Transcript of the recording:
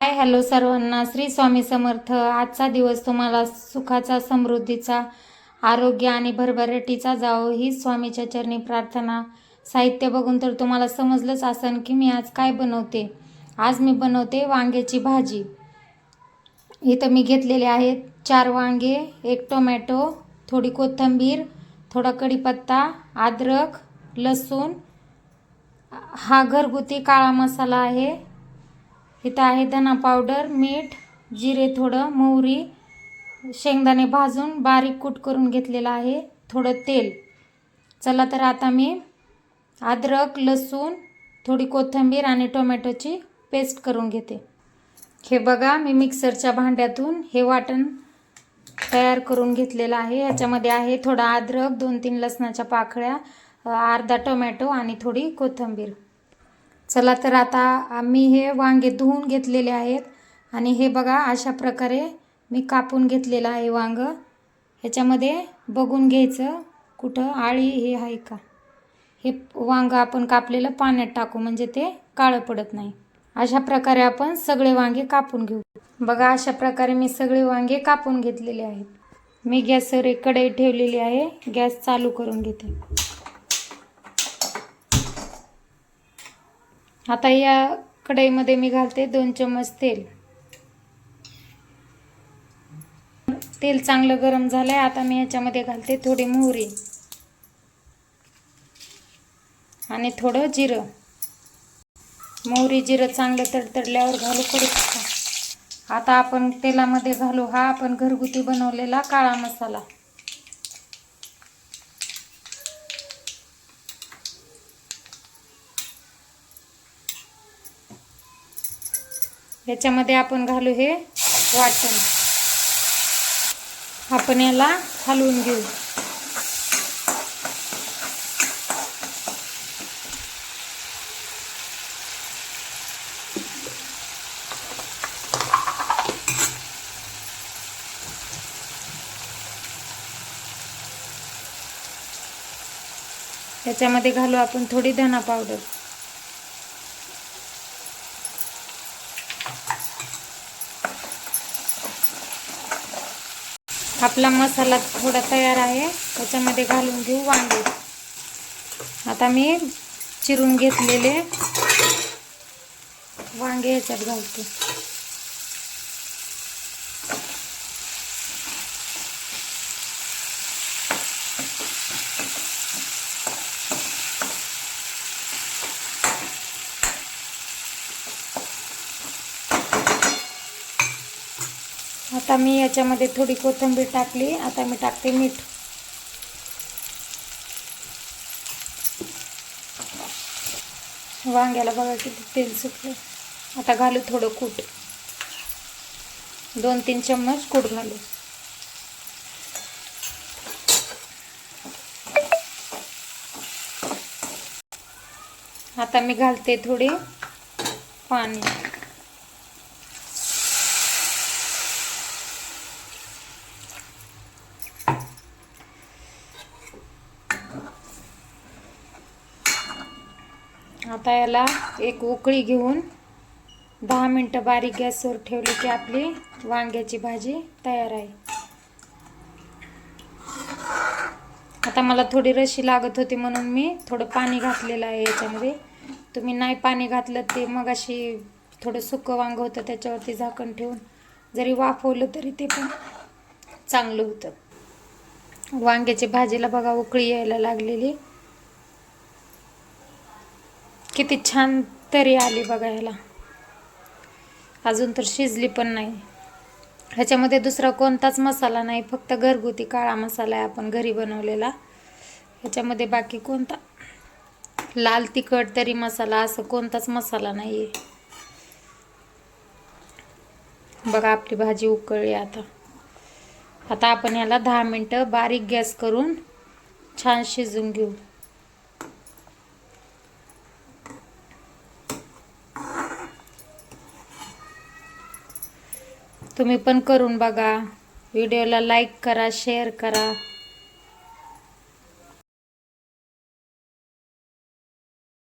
Hi hello सर्वांना. श्री स्वामी समर्थ. आजचा दिवस तुम्हाला सुखाचा समृद्धीचा आरोग्य आणि भरभराटीचा जावो ही स्वामीच्या चरणी प्रार्थना. साहित्य बघून तर तुम्हाला समजलंच असन की मी आज काय बनवते. आज मी बनवते वांग्याची भाजी. इथं मी घेतलेले आहेत चार वांगे एक टोमॅटो थोडी कोथिंबीर थोडा कढीपत्ता अद्रक लसूण. हा घरगुती काळा मसाला आहे. इथं आहे धना पावडर मीठ जिरे थोडं मोहरी शेंगदाणे भाजून बारीक कूट करून घेतलेलं आहे थोडं तेल. चला तर आता मी अद्रक लसूण थोडी कोथिंबीर आणि टोमॅटोची पेस्ट करून घेते. हे बघा मी मिक्सरच्या भांड्यातून हे वाटण तयार करून घेतलेलं आहे. याच्यामध्ये आहे थोडा अद्रक दोन तीन लसणाच्या पाकळ्या अर्धा टोमॅटो आणि थोडी कोथिंबीर. चला तर आता आम्ही हे वांगे धुवून घेतलेले आहेत. आणि हे बघा अशा प्रकारे मी कापून घेतलेलं आहे वांग. ह्याच्यामध्ये बघून घ्यायचं कुठं आळी हे आहे का. हे वांग आपण कापलेलं पाण्यात टाकू म्हणजे ते काळं पडत नाही. अशा प्रकारे आपण सगळे वांगे कापून घेऊ. बघा अशा प्रकारे मी सगळे वांगे कापून घेतलेले आहेत. मी गॅसवर एक कढई ठेवलेली आहे. गॅस चालू करून घेते. आता या कढईमध्ये मी घालते दोन चम्मच तेल. तेल चांगलं गरम झालं आहे आता मी ह्याच्यामध्ये घालते थोडी मोहरी. आणि थोडं जिरं. मोहरी जिरं चांगलं तडतडल्यावर घालू कडू आता आपण तेलामध्ये घालू हा आपण घरगुती बनवलेला काळा मसाला. याच्यामध्ये आपण घालू हे वाटण. आपण याला हलवून घेऊ. याच्यामध्ये घालू आपण थोडी धना पावडर. आपला मसाला थोडा तयार आहे. त्याच्यामध्ये घालून घेऊ वांगे. आता मी चिरून घेतलेले वांगे ह्याच्यात घालते. आता मी याच्यामध्ये थोडी कोथिंबीर टाकली. आता मी टाकते मीठ. वांग्याला बघा किती तेल सुटलं आता घालू थोडं कूट. दोन तीन चम्मच कूट घालू. आता मी घालते थोडी पाणी. आता याला एक उकळी घेऊन दहा मिनटं बारीक गॅसवर ठेवली की आपली वांग्याची भाजी तयार आहे. आता मला थोडी रशी लागत होती म्हणून मी थोडं पाणी घातलेलं आहे याच्यामध्ये. तुम्ही नाही पाणी घातलं ते मग अशी थोडं सुकं वांग होतं त्याच्यावरती झाकण ठेवून जरी वाफवलं तरी ते पण चांगलं होतं. वांग्याची भाजीला बघा उकळी यायला लागलेली. किती छान तरी आली बघा ह्याला. अजून तर शिजली पण नाही. ह्याच्यामध्ये दुसरा कोणताच मसाला नाही फक्त घरगुती काळा मसाला आहे आपण घरी बनवलेला. ह्याच्यामध्ये बाकी कोणता? लाल तिखट तरी मसाला असं कोणताच मसाला नाही आहे बघा आपली भाजी उकळली आता. आता आपण याला दहा मिनटं बारीक गॅस करून छान शिजून घेऊ. तुम्ही पण करून बघा. व्हिडिओला लाईक करा शेअर करा.